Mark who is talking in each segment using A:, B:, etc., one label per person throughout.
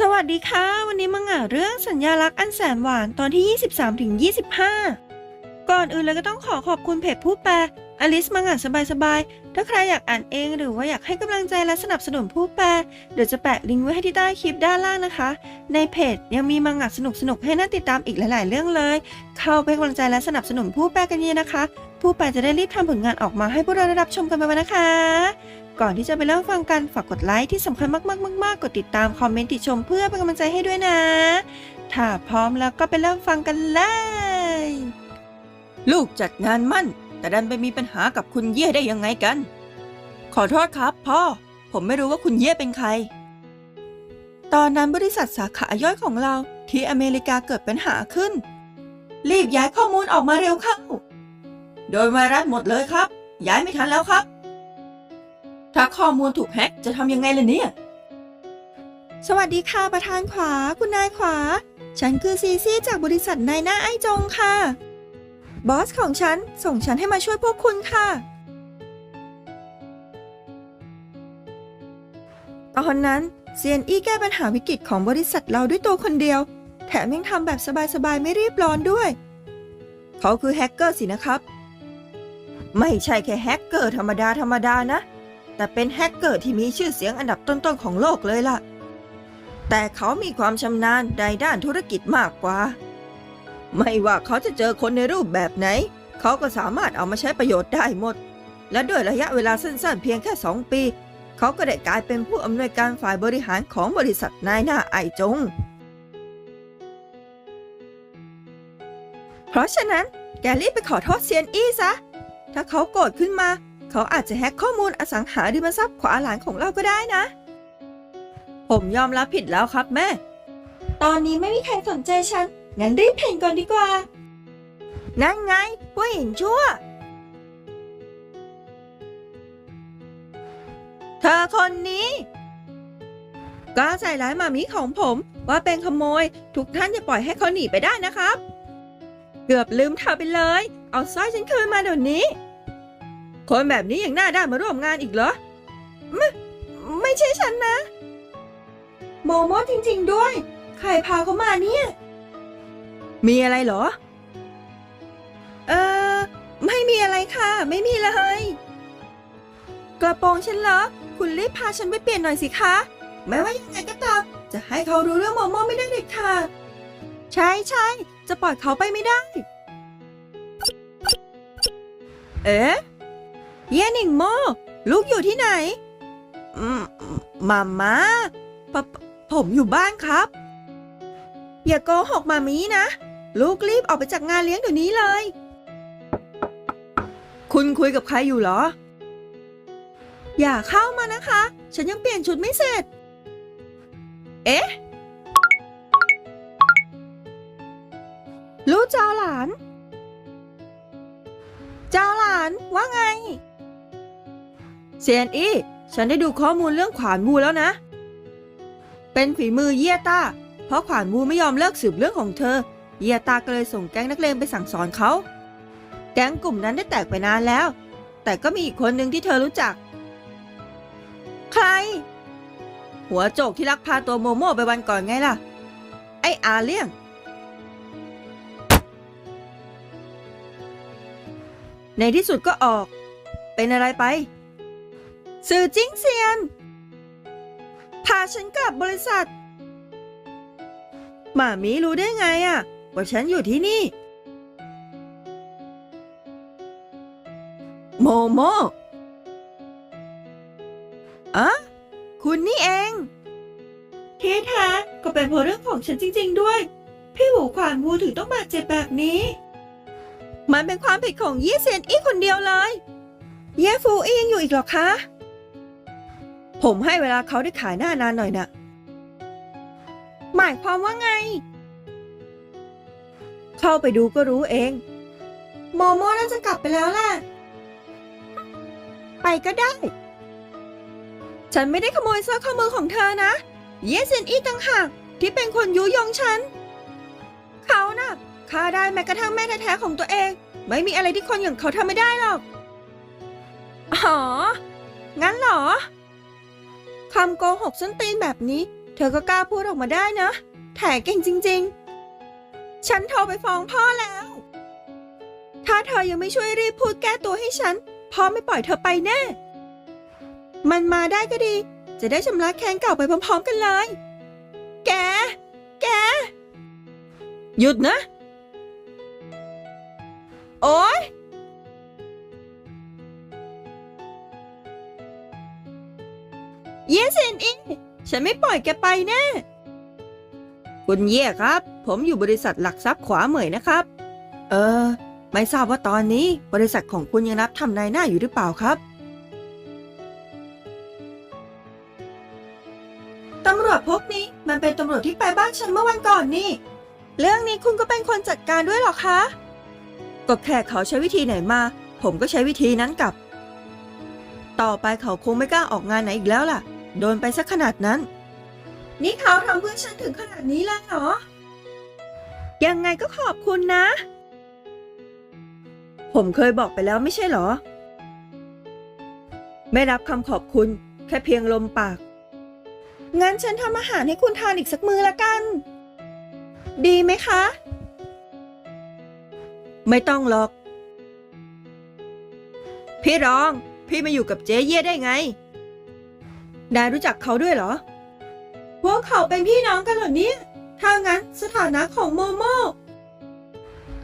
A: สวัสดีค่ะ วันนี้มาอ่านเรื่องสัญญาลักษณ์อันแสนหวานตอนที่ 23ถึง25 ก่อนอื่นเลยก็ต้องขอขอบคุณเพจผู้แปลอลิสมังงะสบายๆ ถ้าใครอยากอ่านเองหรือว่าอยากให้กำลังใจและสนับสนุนผู้แปล เดี๋ยวจะแปะลิงก์ไว้ให้ที่ใต้คลิปด้านล่างนะคะ ในเพจยังมีมังงะสนุกๆ ให้น่าติดตามอีกหลายๆ เรื่องเลย เข้าไปกำลังใจและสนับสนุนผู้แปลกันเยอะนะคะ ผู้แปลจะได้รีบทำผลงานออกมาให้พวกเราได้รับชมกันไปนะคะ ก่อนที่จะไปเริ่มฟังกันฝากกดไลค์ที่สำคัญมากๆๆๆกดติดตามคอมเมนต์ติชมเพื่อเป็นกำลังใจให้ด้วยนะ ถ้าพร้อมแล้วก็ไปเริ่มฟังกันเลย ลูกจัดงานมั่น แต่ดันไปมีปัญหากับคุณเย่ได้ยังไงกัน ขอโทษครับ พ่อ ผมไม่รู้ว่าคุณเย่เป็นใคร ตอนนั้นบริษัทสาขาย่อยของเราที่อเมริกาเกิดปัญหาขึ้น รีบย้ายข้อมูลออกมาเร็วเข้า โดยไวรัสหมดเลยครับ ย้ายไม่ทันแล้วครับ ถ้าข้อมูลถูกแฮ็กจะทำยังไงล่ะเนี่ย สวัสดีค่ะประธานขวา คุณนายขวา ฉันคือซีซี่จากบริษัทนายหน้าไอจงค่ะ บอสของฉันส่งฉันให้มาช่วยพวกคุณค่ะ ตอนนั้นเซียนอี้แก้ปัญหาวิกฤตของบริษัทเราด้วยตัวคนเดียว แถมยังทำแบบสบายๆไม่รีบร้อนด้วย เขาคือแฮกเกอร์สินะครับ ไม่ใช่แค่แฮกเกอร์ธรรมดาธรรมดานะ แต่เป็นแฮกเกอร์ที่มีชื่อเสียงอันดับต้นๆของโลกเลยล่ะ แต่เขามีความชำนาญในด้านธุรกิจมากกว่า ไม่ว่าเขาจะเจอคนในรูปแบบไหน เขาก็สามารถเอามาใช้ประโยชน์ได้หมด และด้วยระยะเวลาสั้นๆเพียงแค่ 2 ปี เขาก็ได้กลายเป็นผู้อำนวยการฝ่ายบริหารของบริษัทนายหน้าไอจง เพราะฉะนั้นแกรีบไปขอโทษเซียนอี้ซะ ถ้าเขาโกรธขึ้นมา เขาอาจจะแฮ็กข้อมูลอสังหาริมทรัพย์ขวาหลานของเราก็ได้นะ ผมยอมรับผิดแล้วครับแม่ ตอนนี้ไม่มีใครสนใจฉัน งั้นรีบเพ่งก่อนดีกว่า นั่นไงผู้หญิงชั่ว เธอคนนี้กล้าใส่ร้ายหมามิของผมว่าเป็นขโมย ทุกท่านอย่าปล่อยให้เขาหนีไปได้นะครับ เกือบลืมเธอไปเลย เอาสร้อยฉันคืนมาเดี๋ยวนี้ คนแบบนี้ยังหน้าด้านมาร่วมงานอีกเหรอ ไม่ไม่ใช่ฉันนะ โมโมจริง ๆ ด้วย ใครพาเขามาเนี่ย มีอะไรเหรอ เออไม่มีอะไรค่ะ ไม่มีเลย กระโปรงฉันเหรอ คุณรีบพาฉันไปเปลี่ยนหน่อยสิคะ ไม่ว่ายังไงก็ตาม จะให้เขารู้เรื่องโมโมไม่ได้เด็ดขาดใช่ใช่จะปล่อยเขาไปไม่ได้ เอ๊ะ เย่หนิงโม ลูกอยู่ที่ไหนมาม่าปผมอยู่บ้านครับ อย่าโกหกมามีนะ ลูกรีบออกไปจากงานเลี้ยงเดี๋ยวนี้เลย คุณคุยกับใครอยู่เหรอ อย่าเข้ามานะคะ ฉันยังเปลี่ยนชุดไม่เสร็จ เอ๊ะลูกเจ้าหลาน เจ้าหลานว่าไง เซียนอี้ฉันได้ดูข้อมูลเรื่องขวานวูแล้วนะ เป็นฝีมือเยี่ยต้า เพราะขวานวูไม่ยอมเลิกสืบเรื่องของเธอ เยี่ยต้าก็เลยส่งแก๊งนักเลงไปสั่งสอนเขา แก๊งกลุ่มนั้นได้แตกไปนานแล้ว แต่ก็มีอีกคนหนึ่งที่เธอรู้จัก ใคร หัวโจกที่ลักพาตัวโมโม่ไปวันก่อนไงล่ะ ไอ้อาเลี่ยง ในที่สุดก็ออก เป็นอะไรไป สื่อจิ้งเซียน พาฉันกลับบริษัท หมามีรู้ได้ไงอะว่าฉันอยู่ที่นี่ โมโมอะคุณนี่เองที่แท้ก็เป็นเพราะเรื่องของฉันจริง ๆ ด้วย พี่หูขวานวูถึงต้องบาดเจ็บแบบนี้ มันเป็นความผิดของยี่เซียนอี้คนเดียวเลย เย่ฟูอี้ยังอยู่อีกเหรอคะ ผมให้เวลาเขาได้ขายหน้านานหน่อยนะหมายความว่าไง เข้าไปดูก็รู้เอง โมโมน่าจะกลับไปแล้วล่ะ ไปก็ได้ ฉันไม่ได้ขโมยสร้อยข้อมือของเธอนะ เยเซนอีต่างหากที่เป็นคนยุยงฉัน เขาน่ะฆ่าได้แม้กระทั่งแม่แท้ๆของตัวเอง ไม่มีอะไรที่คนอย่างเขาทำไม่ได้หรอก อ๋อ งั้นเหรอ คำโกหกส้นตีนแบบนี้ เธอก็กล้าพูดออกมาได้นะแถเก่งจริง ๆ ฉันโทรไปฟ้องพ่อแล้ว ถ้าเธอยังไม่ช่วยรีบพูดแก้ตัวให้ฉัน พ่อไม่ปล่อยเธอไปแน่ มันมาได้ก็ดี จะได้ชำระแค้นเก่าไปพร้อม ๆ กันเลย แก แก หยุดนะ ฉันไม่ปล่อยแกไปแน่คุณเย่ครับ ผมอยู่บริษัทหลักทรัพย์ขวาเหมยนะครับ เออ ไม่ทราบว่าตอนนี้บริษัทของคุณยังรับทำนายหน้าอยู่หรือเปล่าครับตำรวจพวกนี้มันเป็นตำรวจที่ไปบ้านฉันเมื่อวันก่อนนี่ เรื่องนี้คุณก็เป็นคนจัดการด้วยเหรอคะ ก็แค่เขาใช้วิธีไหนมา ผมก็ใช้วิธีนั้นกลับ ต่อไปเขาคงไม่กล้าออกงานไหนอีกแล้วล่ะ โดนไปสักขนาดนั้น นี่เขาทำเพื่อฉันถึงขนาดนี้แล้วเหรอ ยังไงก็ขอบคุณนะ ผมเคยบอกไปแล้วไม่ใช่เหรอ ไม่รับคำขอบคุณแค่เพียงลมปาก งั้นฉันทำอาหารให้คุณทานอีกสักมือละกัน ดีไหมคะ ไม่ต้องหรอก พี่รอง พี่มาอยู่กับเจ๊เย่ได้ไง นายรู้จักเขาด้วยเหรอ พวกเขาเป็นพี่น้องกันเหรอเนี่ย ถ้างั้นสถานะของโมโม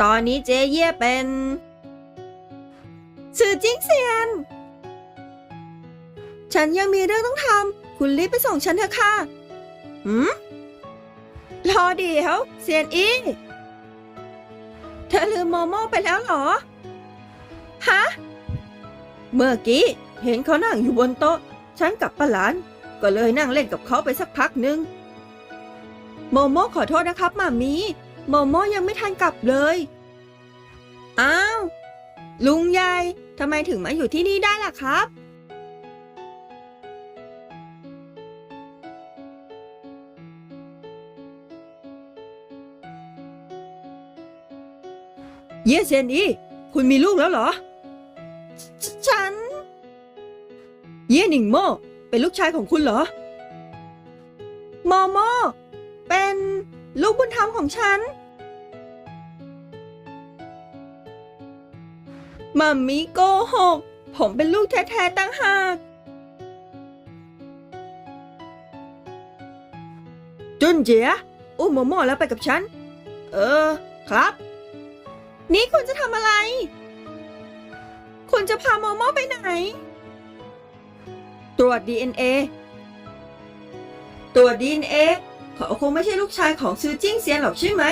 A: ตอนนี้เจ๊เย่เป็นชื่อจิ้งเซียน ฉันยังมีเรื่องต้องทำ คุณรีบไปส่งฉันเถอะค่ะ หืม รอเดี๋ยวเซียนอี เธอลืมโมโมไปแล้วเหรอ ฮะ เมื่อกี้เห็นเขานั่งอยู่บนโต๊ะ ฉันกับป้าหลาน ก็เลยนั่งเล่นกับเขาไปสักพักหนึ่งโมโมขอโทษนะครับมามีโมโมยังไม่ทันกลับเลย อ้าว ลุงยายทำไมถึงมาอยู่ที่นี่ได้ล่ะครับ เยเซนอีคุณมีลูกแล้วเหรอฉฉัน เย่หนิงโมเป็นลูกชายของคุณเหรอโมโมเป็นลูกบุญธรรมของฉันมัมมี่โกหก ผมเป็นลูกแท้ๆตั้งหากจุนเจียอุ้มโมโมแล้วไปกับฉัน เออ ครับ นี่คุณจะทำอะไร คุณจะพาโมโมไปไหน ตรวจ DNA ตรวจ DNA เขาคงไม่ใช่ลูกชายของซือจิ้งเซียนหรอกใช่ไหม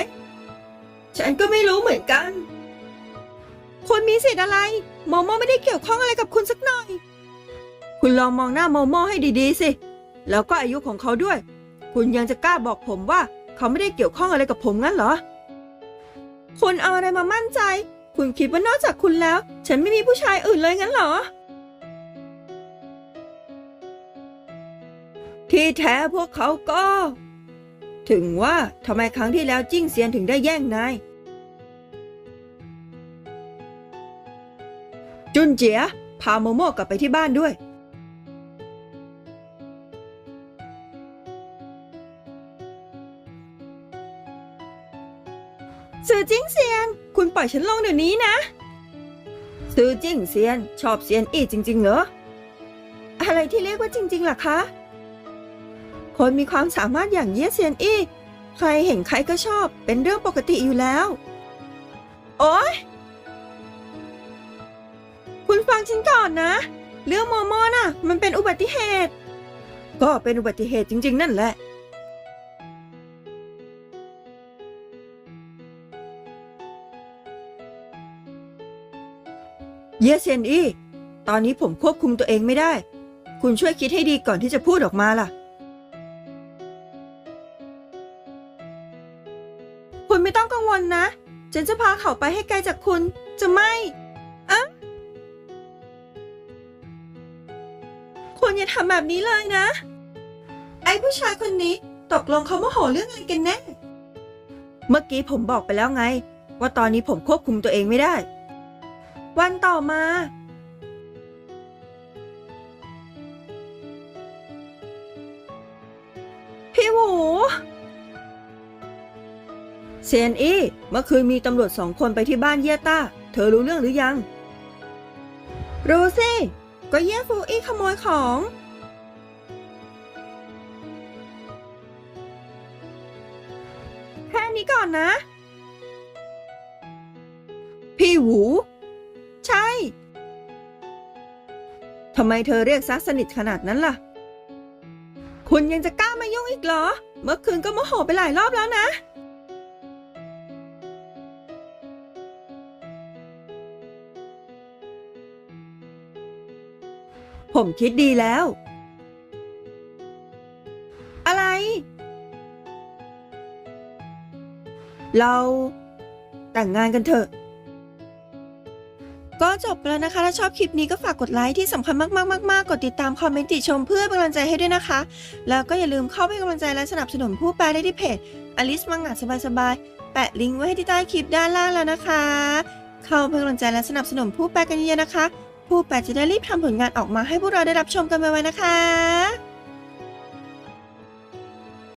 A: ฉันก็ไม่รู้เหมือนกัน คุณมีสิทธิ์อะไร โมโมไม่ได้เกี่ยวข้องอะไรกับคุณสักหน่อย คุณลองมองหน้าโมโมให้ดีๆสิ แล้วก็อายุของเขาด้วย คุณยังจะกล้าบอกผมว่า เขาไม่ได้เกี่ยวข้องอะไรกับผมงั้นเหรอ คุณเอาอะไรมามั่นใจ คุณคิดว่านอกจากคุณแล้ว ฉันไม่มีผู้ชายอื่นเลยงั้นเหรอ ที่แท้พวกเขาก็ ถึงว่าทำไมครั้งที่แล้วจิ้งเซียนถึงได้แย่งนาย จุนเจีย พาโมโมกลับไปที่บ้านด้วยซือจิ้งเซียน คุณปล่อยฉันลงเดี๋ยวนี้นะซือจิ้งเซียน ชอบเซียนอี้จริง ๆ เหรอ อะไรที่เรียกว่าจริง ๆล่ะคะ คนมีความสามารถอย่างเยี่ยเซียนอี้ใครเห็นใครก็ชอบเป็นเรื่องปกติอยู่แล้ว โอ๊ย คุณฟังฉันก่อนนะ เรื่องโมโมน่ะ มันเป็นอุบัติเหตุ ก็เป็นอุบัติเหตุจริง ๆ นั่นแหละ เยเซียนอี้ตอนนี้ผมควบคุมตัวเองไม่ได้ คุณช่วยคิดให้ดีก่อนที่จะพูดออกมาล่ะ ไม่ต้องกังวลนะ ฉันจะพาเขาไปให้ไกลจากคุณ จะไม่อะคุณอย่าทำแบบนี้เลยนะ ไอ้ผู้ชายคนนี้ตกลงเขาโมโหเรื่องอะไรกันแน่ เมื่อกี้ผมบอกไปแล้วไง ว่าตอนนี้ผมควบคุมตัวเองไม่ได้ วันต่อมา พี่หวู เซียนอี้เมื่อคืนมีตำรวจสองคนไปที่บ้านเย่ต้า เธอรู้เรื่องหรือยัง รู้สิก็เย่ฟูอี้ขโมยของ แค่นี้ก่อนนะ พี่หู ใช่ ทำไมเธอเรียกซักสนิทขนาดนั้นล่ะ คุณยังจะกล้ามายุ่งอีกเหรอ เมื่อคืนก็โมโหไปหลายรอบแล้วนะ ผมคิดดีแล้ว อะไร เราแต่งงานกันเถอะ ก็จบไปแล้วนะคะ ถ้าชอบคลิปนี้ก็ฝากกดไลค์ที่สำคัญมากๆๆๆกดติดตามคอมเมนต์ติชมเพื่อเป็นกำลังใจให้ด้วยนะคะ แล้วก็อย่าลืมเข้าไปกำลังใจและสนับสนุนผู้แปลได้ที่เพจอลิสมังงะสบายๆแปะลิงก์ไว้ให้ที่ใต้คลิปด้านล่างแล้วนะคะ เข้าไปเป็นกำลังใจและสนับสนุนผู้แปลกันเยอะๆนะคะ ผู้แปดจะได้รีบทำผลงานออกมาให้พวกเราได้รับชมกันไวๆนะคะ